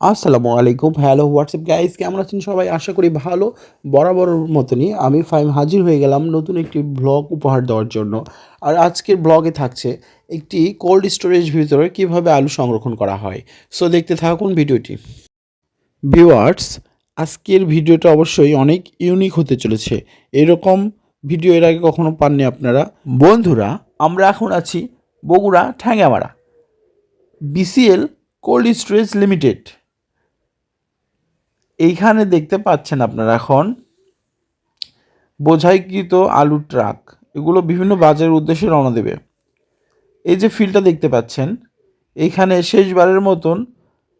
আসসালামু আলাইকুম। Hello WhatsApp guys কেমন আছেন সবাই? আশা করি ভালো। বরাবর মতনই আমি ফাইম হাজির হয়ে গেলাম নতুন একটি ব্লগ উপহার দেওয়ার জন্য। আর আজকের ব্লগে থাকছে একটি কোল্ড স্টোরেজ ভিতরে কীভাবে আলু সংরক্ষণ করা হয়। সো দেখতে থাকুন ভিডিওটি। ভিউয়ার্স আজকের ভিডিওটা অবশ্যই অনেক ইউনিক হতে চলেছে। এরকম ভিডিও এর আগে কখনো পাননি আপনারা। বন্ধুরা, আমরা এখন আছি Bogura Thengamara. BCL cold storage limited এইখানে দেখতে পাচ্ছেন আপনারা এখন বোঝাইকৃত আলু ট্রাক। এগুলো বিভিন্ন বাজারের উদ্দেশ্যে রওনা দেবে। এই যে ফিল্ডটা দেখতে পাচ্ছেন, এইখানে শেষবারের মতন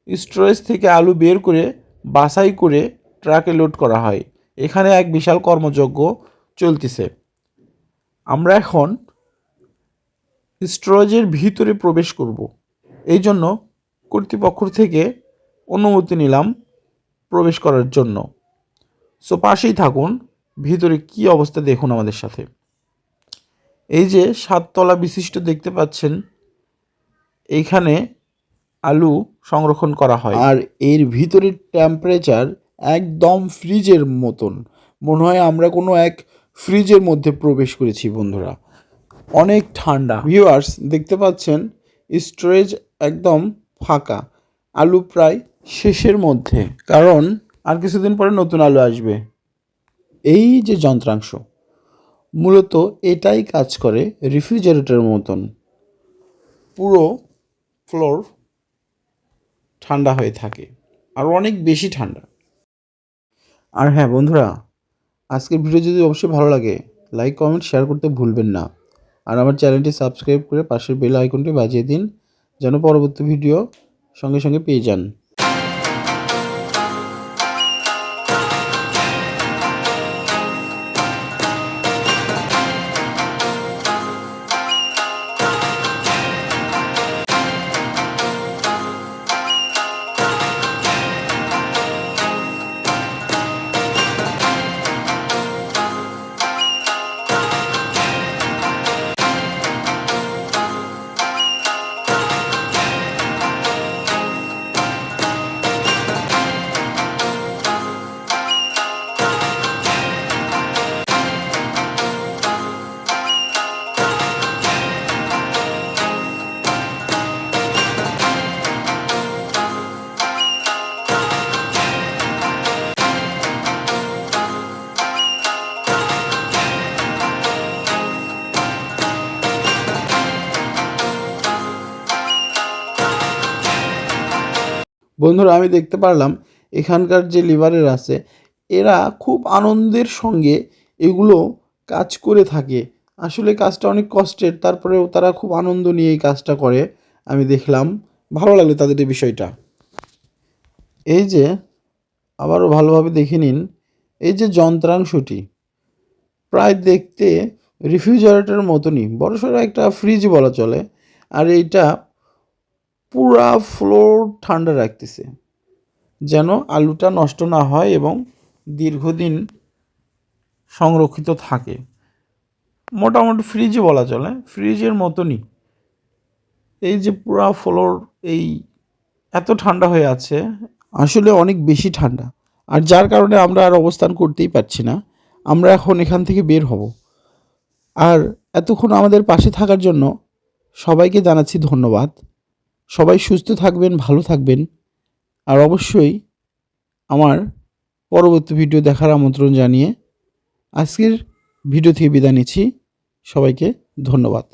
স্টোরেজ থেকে আলু বের করে বাছাই করে ট্রাকে লোড করা হয়। এখানে এক বিশাল কর্মযজ্ঞ চলতেছে। আমরা এখন স্টোরেজের ভিতরে প্রবেশ করব। এই জন্য কর্তৃপক্ষ থেকে অনুমতি নিলাম প্রবেশ করার জন্য। সো পাশেই থাকুন, ভিতরে কি অবস্থা দেখুন আমাদের সাথে। এই যে সাততলা বিশিষ্ট দেখতে পাচ্ছেন এইখানে আলু সংরক্ষণ করা হয়। আর এর ভিতরের টেম্পারেচার একদম ফ্রিজের মতন। মনে হয় আমরা কোনো এক ফ্রিজের মধ্যে প্রবেশ করেছি, বন্ধুরা। অনেক ঠান্ডা। ভিউয়ার্স দেখতে পাচ্ছেন স্টোরেজ একদম ফাঁকা। আলু প্রায় শেষের মধ্যে, কারণ আর কিছুদিন পরে নতুন আলো আসবে। এই যে যন্ত্রাংশ, মূলত এটাই কাজ করে রেফ্রিজারেটরের মতন। পুরো ফ্লোর ঠান্ডা হয়ে থাকে, আর অনেক বেশি ঠান্ডা। আর হ্যাঁ বন্ধুরা, আজকের ভিডিও যদি অবশ্যই ভালো লাগে, লাইক, কমেন্ট, শেয়ার করতে ভুলবেন না। আর আমার চ্যানেলটি সাবস্ক্রাইব করে পাশের বেল আইকনটি বাজিয়ে দিন, যেন পরবর্তী ভিডিও সঙ্গে সঙ্গে পেয়ে যান। বন্ধুরা, আমি দেখতে পারলাম এখানকার যে লিভারের আছে, এরা খুব আনন্দের সঙ্গে এগুলো কাজ করে থাকে। আসলে কাজটা অনেক কষ্টের, তারপরেও তারা খুব আনন্দ নিয়ে এই কাজটা করে। আমি দেখলাম, ভালো লাগল তাদের এই বিষয়টা। এই যে, আবারও ভালোভাবে দেখে নিন, এই যে যন্ত্রাংশটি, প্রায় দেখতে রিফ্রিজারেটরের মতনই, বড়সড় একটা ফ্রিজ বলা চলে। আর এইটা পুরা ফ্লোর ঠান্ডা রাখতেছে, যেন আলুটা নষ্ট না হয় এবং দীর্ঘদিন সংরক্ষিত থাকে। মোটামুটি ফ্রিজই বলা চলে ফ্রিজের মতনই। এই যে পুরা ফ্লোর, এই এত ঠান্ডা হয়ে আছে, আসলে অনেক বেশি ঠান্ডা। আর যার কারণে আমরা আর অবস্থান করতেই পারছি না, আমরা এখন এখান থেকে বের হব। আর এতক্ষণ আমাদের পাশে থাকার জন্য সবাইকে জানাচ্ছি ধন্যবাদ। সবাই সুস্থ থাকবেন, ভালো থাকবেন। আর অবশ্যই আমার পরবর্তী ভিডিও দেখার আমন্ত্রণ জানিয়ে আজকের ভিডিও থেকে বিদায় নিচ্ছি। সবাইকে ধন্যবাদ।